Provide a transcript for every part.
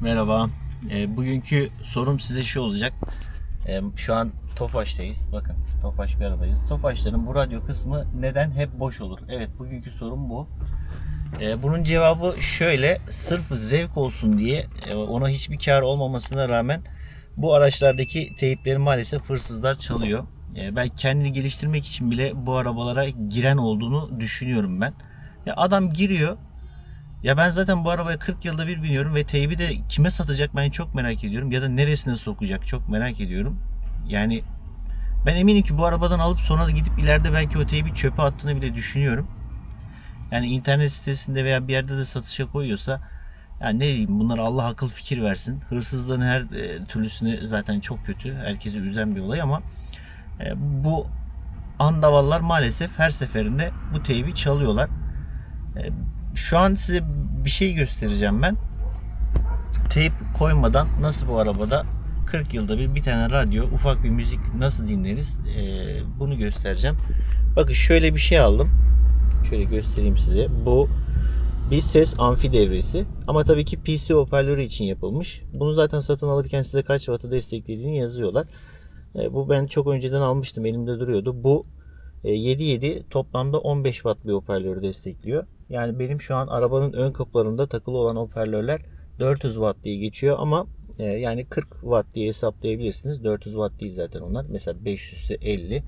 Merhaba. E, bugünkü sorum size şu olacak. E, şu an Tofaş'tayız. Bakın Tofaş bir aradayız. Tofaşların bu radyo kısmı neden hep boş olur? Evet bugünkü sorum bu. E, bunun cevabı şöyle. Sırf zevk olsun diye e, ona hiçbir kar olmamasına rağmen bu araçlardaki teyipleri maalesef hırsızlar çalıyor. E, ben kendini geliştirmek için bile bu arabalara giren olduğunu düşünüyorum ben. Ya adam giriyor ya ben zaten bu arabaya 40 yılda bir biniyorum ve teybi de kime satacak ben çok merak ediyorum. Ya da neresine sokacak çok merak ediyorum. Yani ben eminim ki bu arabadan alıp sonra gidip ileride belki o teybi çöpe attığını bile düşünüyorum. Yani internet sitesinde veya bir yerde de satışa koyuyorsa yani ne diyeyim bunlar Allah akıl fikir versin. Hırsızlığın her e, türlüsünü zaten çok kötü. Herkesi üzen bir olay ama e, bu andavallar maalesef her seferinde bu teybi çalıyorlar. E, şu an size bir şey göstereceğim ben. Teyp koymadan nasıl bu arabada 40 yılda bir bir tane radyo, ufak bir müzik nasıl dinleriz ee, bunu göstereceğim. Bakın şöyle bir şey aldım. Şöyle göstereyim size. Bu bir ses amfi devresi ama tabii ki PC hoparlörü için yapılmış. Bunu zaten satın alırken size kaç wattı desteklediğini yazıyorlar. E, bu ben çok önceden almıştım. Elimde duruyordu. Bu 7.7 toplamda 15 watt bir hoparlörü destekliyor. Yani benim şu an arabanın ön kapılarında takılı olan hoparlörler 400 watt diye geçiyor ama e, yani 40 watt diye hesaplayabilirsiniz. 400 watt değil zaten onlar. Mesela 500 ise 50,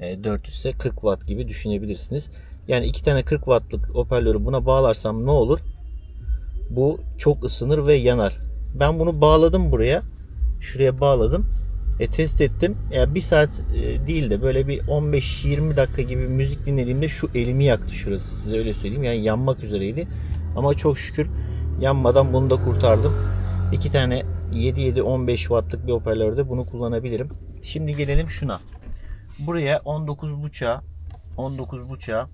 e, 400 ise 40 watt gibi düşünebilirsiniz. Yani iki tane 40 wattlık hoparlörü buna bağlarsam ne olur? Bu çok ısınır ve yanar. Ben bunu bağladım buraya. Şuraya bağladım. E, test ettim. Ya bir saat e, değil de böyle bir 15-20 dakika gibi müzik dinlediğimde şu elimi yaktı şurası. Size öyle söyleyeyim. Yani yanmak üzereydi. Ama çok şükür yanmadan bunu da kurtardım. İki tane 7-7-15 wattlık bir hoparlörde bunu kullanabilirim. Şimdi gelelim şuna. Buraya 19.5'a 19.5'a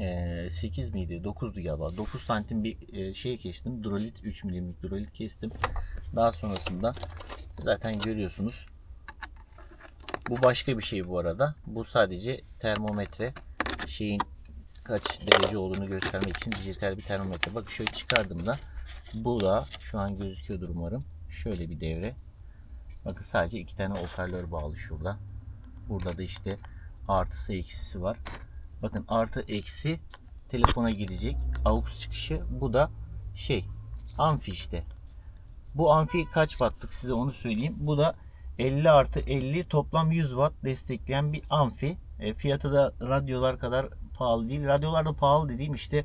e, 8 miydi? 9'du galiba. 9 santim bir e, şey kestim. Drolit 3 milimlik drolit kestim. Daha sonrasında zaten görüyorsunuz. Bu başka bir şey bu arada. Bu sadece termometre şeyin kaç derece olduğunu göstermek için dijital bir termometre. Bak şöyle çıkardığımda bu da şu an gözüküyordur umarım. Şöyle bir devre. Bakın sadece iki tane hoparlör bağlı şurada. Burada da işte artısı eksisi var. Bakın artı eksi telefona girecek. AUX çıkışı. Bu da şey amfi işte. Bu amfi kaç wattlık size onu söyleyeyim. Bu da 50 artı 50 toplam 100 watt destekleyen bir amfi. E, fiyatı da radyolar kadar pahalı değil. Radyolar da pahalı dediğim işte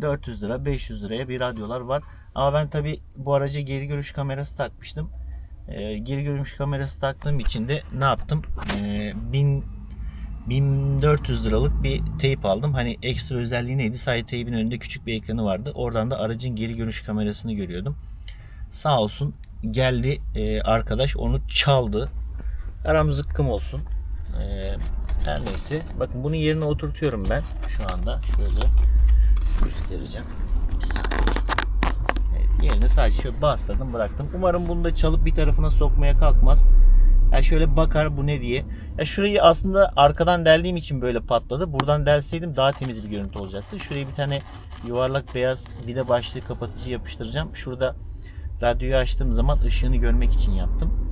400 lira 500 liraya bir radyolar var. Ama ben tabi bu araca geri görüş kamerası takmıştım. E, geri görüş kamerası taktığım için de ne yaptım? E, 1000 1400 liralık bir teyp aldım. Hani ekstra özelliği neydi? Sadece teybin önünde küçük bir ekranı vardı. Oradan da aracın geri görüş kamerasını görüyordum. Sağ olsun geldi e, arkadaş onu çaldı. Aram zıkkım olsun. E, her neyse. Bakın bunu yerine oturtuyorum ben şu anda. Şöyle göstereceğim. Evet, yerine sadece şöyle bastırdım bıraktım. Umarım bunu da çalıp bir tarafına sokmaya kalkmaz. Yani şöyle bakar bu ne diye. Ya şurayı aslında arkadan deldiğim için böyle patladı. Buradan delseydim daha temiz bir görüntü olacaktı. Şuraya bir tane yuvarlak beyaz vida başlığı kapatıcı yapıştıracağım. Şurada radyoyu açtığım zaman ışığını görmek için yaptım.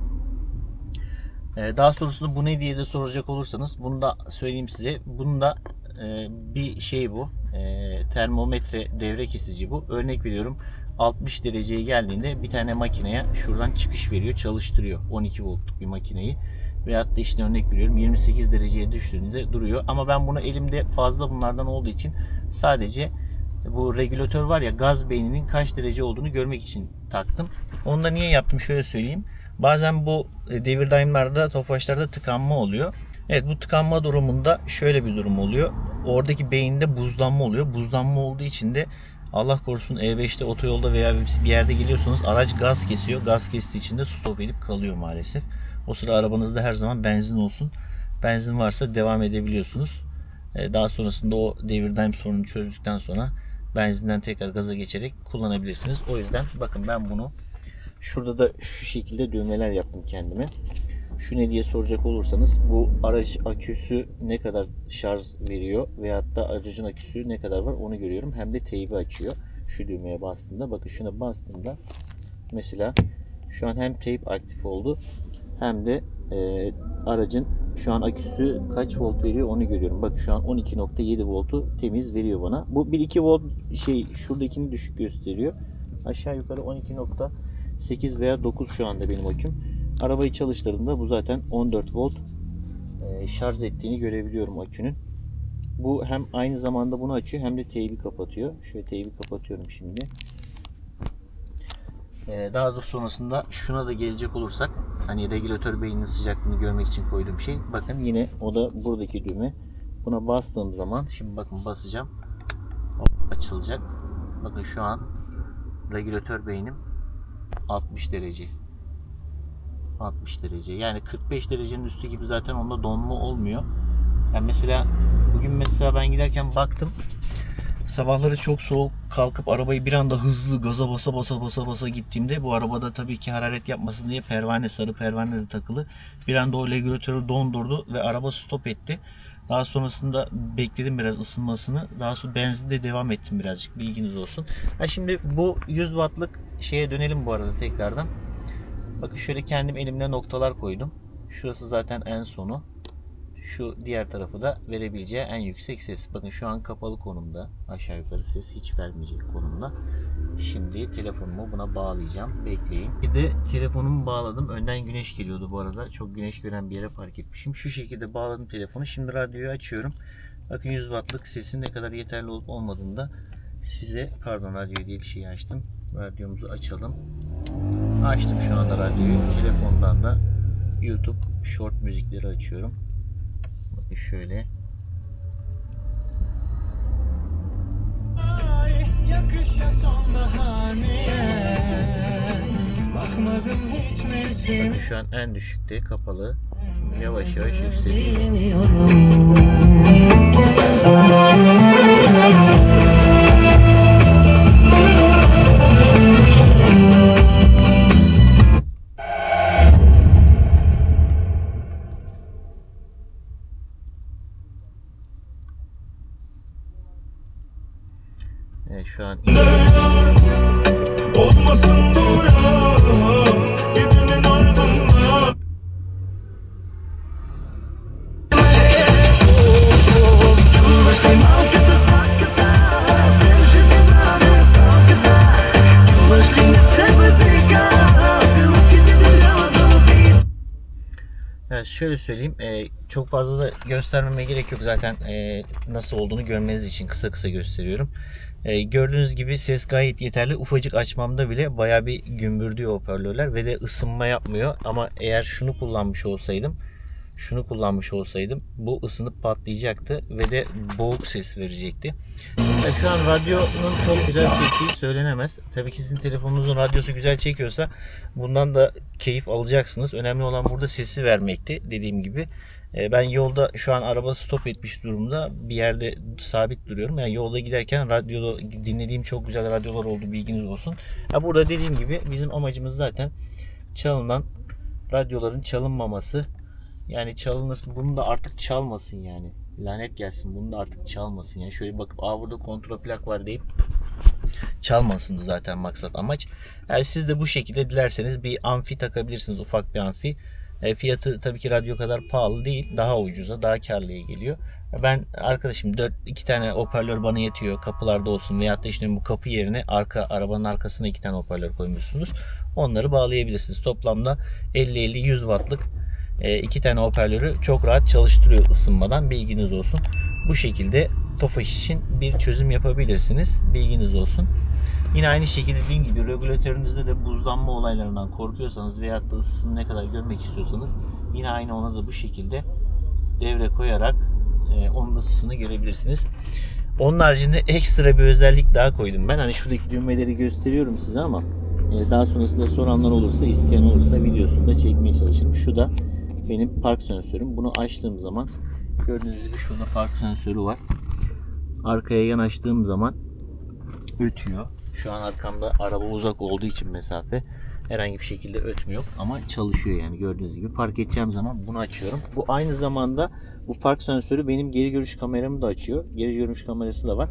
Ee, daha sonrasında bu ne diye de soracak olursanız bunu da söyleyeyim size. Bunun da e, bir şey bu. E, termometre devre kesici bu. Örnek veriyorum 60 dereceye geldiğinde bir tane makineye şuradan çıkış veriyor, çalıştırıyor 12 voltluk bir makineyi. Veyahut da işte örnek veriyorum 28 dereceye düştüğünde duruyor. Ama ben bunu elimde fazla bunlardan olduğu için sadece bu regülatör var ya gaz beyninin kaç derece olduğunu görmek için taktım. Onu da niye yaptım şöyle söyleyeyim. Bazen bu devir daimlerde, tofaşlarda tıkanma oluyor. Evet bu tıkanma durumunda şöyle bir durum oluyor. Oradaki beyinde buzlanma oluyor. Buzlanma olduğu için de Allah korusun E5'te otoyolda veya bir yerde geliyorsanız araç gaz kesiyor. Gaz kestiği için de stop edip kalıyor maalesef. O sıra arabanızda her zaman benzin olsun. Benzin varsa devam edebiliyorsunuz. Daha sonrasında o devir daim sorununu çözdükten sonra benzinden tekrar gaza geçerek kullanabilirsiniz. O yüzden bakın ben bunu şurada da şu şekilde düğmeler yaptım kendime. Şu ne diye soracak olursanız bu araç aküsü ne kadar şarj veriyor veyahut da aracın aküsü ne kadar var onu görüyorum. Hem de teybi açıyor. Şu düğmeye bastığımda bakın şuna bastığımda Mesela şu an hem tape aktif oldu hem de e, aracın şu an aküsü kaç volt veriyor onu görüyorum. Bak şu an 12.7 voltu temiz veriyor bana. Bu 1-2 volt şey şuradakini düşük gösteriyor. Aşağı yukarı 12.8 veya 9 şu anda benim aküm. Arabayı çalıştırdığımda bu zaten 14 volt e, şarj ettiğini görebiliyorum akünün. Bu hem aynı zamanda bunu açıyor hem de teybi kapatıyor. Şöyle teybi kapatıyorum şimdi. Ee, daha da sonrasında şuna da gelecek olursak hani regülatör beyninin sıcaklığını görmek için koyduğum şey bakın yine o da buradaki düğme. Buna bastığım zaman şimdi bakın basacağım Hop, açılacak. Bakın şu an regülatör beynim 60 derece. 60 derece. Yani 45 derecenin üstü gibi zaten onda donma olmuyor. Yani mesela bugün mesela ben giderken baktım Sabahları çok soğuk kalkıp arabayı bir anda hızlı gaza basa basa basa basa gittiğimde bu arabada tabii ki hararet yapmasın diye pervane sarı pervane de takılı. Bir anda o regülatörü dondurdu ve araba stop etti. Daha sonrasında bekledim biraz ısınmasını. Daha sonra benzinde devam ettim birazcık bilginiz olsun. Ha şimdi bu 100 wattlık şeye dönelim bu arada tekrardan. Bakın şöyle kendim elimle noktalar koydum. Şurası zaten en sonu şu diğer tarafı da verebileceği en yüksek ses. Bakın şu an kapalı konumda. Aşağı yukarı ses hiç vermeyecek konumda. Şimdi telefonumu buna bağlayacağım. Bekleyin. Bir de telefonumu bağladım. Önden güneş geliyordu bu arada. Çok güneş gören bir yere park etmişim. Şu şekilde bağladım telefonu. Şimdi radyoyu açıyorum. Bakın 100 wattlık sesin ne kadar yeterli olup olmadığını da size pardon radyo değil şeyi açtım. Radyomuzu açalım. Açtım şu anda radyoyu. Telefondan da YouTube short müzikleri açıyorum. Bakın şöyle. Ay yakışa niye Bakmadım hiç mevsim Bakın şu an en düşükte kapalı. Yavaş yavaş yükseliyor. Şöyle söyleyeyim, e, çok fazla da göstermeme gerek yok zaten e, nasıl olduğunu görmeniz için kısa kısa gösteriyorum. E, gördüğünüz gibi ses gayet yeterli. Ufacık açmamda bile baya bir gümbürdüyor hoparlörler ve de ısınma yapmıyor. Ama eğer şunu kullanmış olsaydım, şunu kullanmış olsaydım bu ısınıp patlayacaktı ve de boğuk ses verecekti. Yani şu an radyonun çok güzel çektiği söylenemez. Tabii ki sizin telefonunuzun radyosu güzel çekiyorsa bundan da keyif alacaksınız. Önemli olan burada sesi vermekti dediğim gibi. E, Ben yolda şu an araba stop etmiş durumda bir yerde sabit duruyorum. Yani yolda giderken radyoda dinlediğim çok güzel radyolar oldu bilginiz olsun. Ya burada dediğim gibi bizim amacımız zaten çalınan radyoların çalınmaması. Yani çalınırsın bunu da artık çalmasın yani. Lanet gelsin bunu da artık çalmasın. Yani şöyle bakıp aa burada kontrol plak var deyip çalmasındı zaten maksat amaç. Yani siz de bu şekilde dilerseniz bir amfi takabilirsiniz ufak bir amfi. E, fiyatı tabii ki radyo kadar pahalı değil. Daha ucuza, daha karlıya geliyor. Ben arkadaşım 4 iki tane hoparlör bana yetiyor. Kapılarda olsun veyahut da işte bu kapı yerine arka arabanın arkasına iki tane hoparlör koymuşsunuz. Onları bağlayabilirsiniz. Toplamda 50-50-100 wattlık e, iki tane hoparlörü çok rahat çalıştırıyor ısınmadan. Bilginiz olsun. Bu şekilde Tofaş için bir çözüm yapabilirsiniz. Bilginiz olsun. Yine aynı şekilde dediğim gibi regülatörünüzde de buzlanma olaylarından korkuyorsanız veyahut da ısısını ne kadar görmek istiyorsanız yine aynı ona da bu şekilde devre koyarak e, onun ısısını görebilirsiniz. Onun haricinde ekstra bir özellik daha koydum ben. Hani şuradaki düğmeleri gösteriyorum size ama e, daha sonrasında soranlar olursa, isteyen olursa videosunu da çekmeye çalışırım. Şu da benim park sensörüm. Bunu açtığım zaman gördüğünüz gibi şurada park sensörü var. Arkaya yanaştığım zaman ötüyor. Şu an arkamda araba uzak olduğu için mesafe herhangi bir şekilde ötmüyor ama çalışıyor yani gördüğünüz gibi. Park edeceğim zaman bunu açıyorum. Bu aynı zamanda bu park sensörü benim geri görüş kameramı da açıyor. Geri görüş kamerası da var.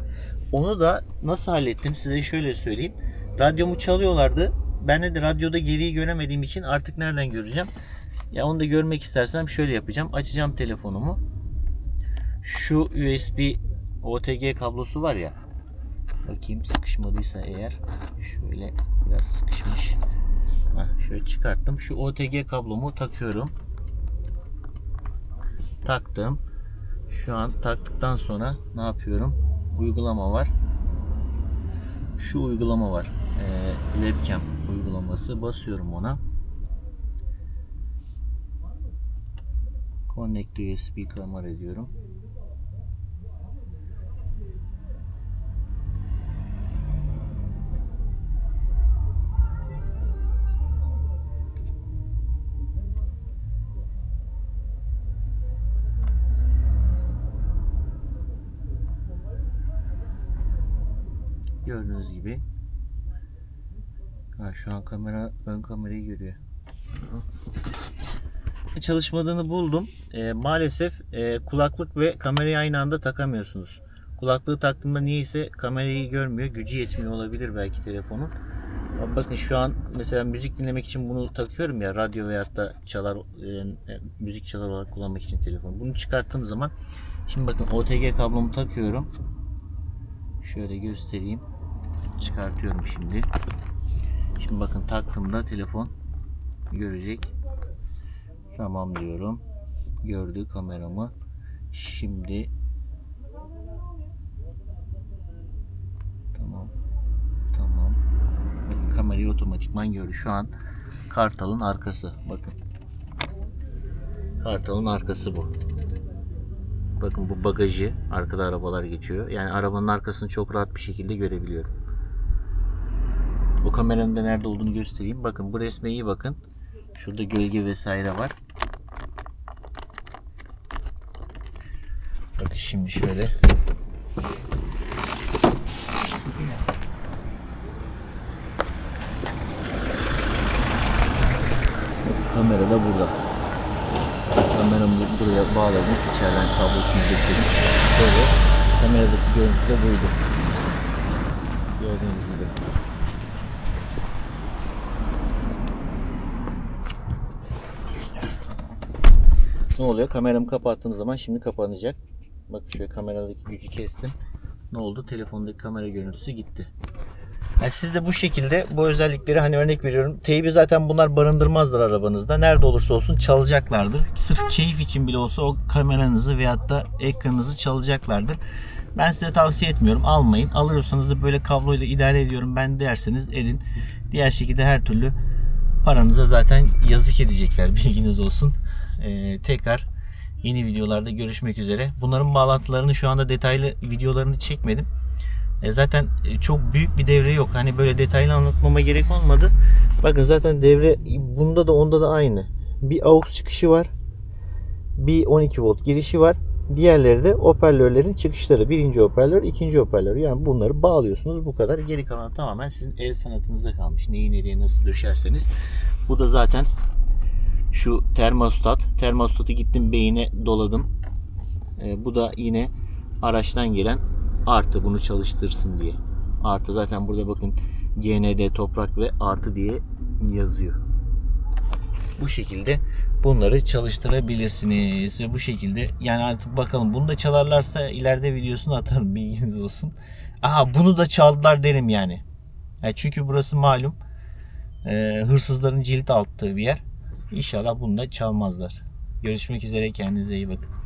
Onu da nasıl hallettim size şöyle söyleyeyim. Radyomu çalıyorlardı. ben de radyoda geriyi göremediğim için artık nereden göreceğim? Ya onu da görmek istersem şöyle yapacağım. Açacağım telefonumu. Şu USB OTG kablosu var ya. Bakayım sıkışmadıysa eğer. Şöyle biraz sıkışmış. Heh, şöyle çıkarttım. Şu OTG kablomu takıyorum. Taktım. Şu an taktıktan sonra ne yapıyorum? Uygulama var. Şu uygulama var. Ee, webcam uygulaması. Basıyorum ona. Connect USB kamera diyorum. Gördüğünüz gibi. Ha, şu an kamera ön kamerayı görüyor. Çalışmadığını buldum. Ee, maalesef e, kulaklık ve kamerayı aynı anda takamıyorsunuz. Kulaklığı taktığımda niyeyse kamerayı görmüyor. Gücü yetmiyor olabilir belki telefonun. Bakın şu an mesela müzik dinlemek için bunu takıyorum ya radyo veyahut da çalar e, e, müzik çalar olarak kullanmak için telefon. Bunu çıkarttığım zaman şimdi bakın OTG kablomu takıyorum. Şöyle göstereyim. Çıkartıyorum şimdi. Şimdi bakın taktığımda telefon görecek. Tamam diyorum. Gördü kameramı. Şimdi Tamam. Tamam. Bakın kamerayı otomatikman gördü. Şu an Kartal'ın arkası. Bakın. Kartal'ın arkası bu. Bakın bu bagajı. Arkada arabalar geçiyor. Yani arabanın arkasını çok rahat bir şekilde görebiliyorum. O kameranın da nerede olduğunu göstereyim. Bakın bu resme iyi bakın. Şurada gölge vesaire var. Bakın şimdi şöyle. Kamera da burada. Kameramı buraya bağladım. İçeriden kablosunu geçirdim. Böyle kameradaki görüntü de buydu. Gördüğünüz gibi. Ne oluyor? Kameramı kapattığım zaman şimdi kapanacak. Bakın şöyle kameradaki gücü kestim. Ne oldu? Telefondaki kamera görüntüsü gitti. Yani siz de bu şekilde bu özellikleri hani örnek veriyorum. Teybi zaten bunlar barındırmazlar arabanızda. Nerede olursa olsun çalacaklardır. Sırf keyif için bile olsa o kameranızı veyahut da ekranınızı çalacaklardır. Ben size tavsiye etmiyorum. Almayın. Alıyorsanız da böyle kabloyla idare ediyorum ben derseniz edin. Diğer şekilde her türlü paranıza zaten yazık edecekler. Bilginiz olsun. Ee, tekrar yeni videolarda görüşmek üzere. Bunların bağlantılarını şu anda detaylı videolarını çekmedim. E, zaten e, çok büyük bir devre yok. Hani böyle detaylı anlatmama gerek olmadı. Bakın zaten devre bunda da onda da aynı. Bir AUX çıkışı var. Bir 12 volt girişi var. Diğerleri de hoparlörlerin çıkışları. Birinci hoparlör, ikinci hoparlör. Yani bunları bağlıyorsunuz. Bu kadar. Geri kalan tamamen sizin el sanatınıza kalmış. Neyi nereye nasıl döşerseniz. Bu da zaten şu termostat. Termostatı gittim beyine doladım. E, bu da yine araçtan gelen artı bunu çalıştırsın diye. Artı zaten burada bakın GND toprak ve artı diye yazıyor. Bu şekilde bunları çalıştırabilirsiniz ve bu şekilde yani artık bakalım bunu da çalarlarsa ileride videosunu atarım bilginiz olsun. Aha bunu da çaldılar derim yani. yani çünkü burası malum e, hırsızların cilt attığı bir yer. İnşallah bunu da çalmazlar. Görüşmek üzere kendinize iyi bakın.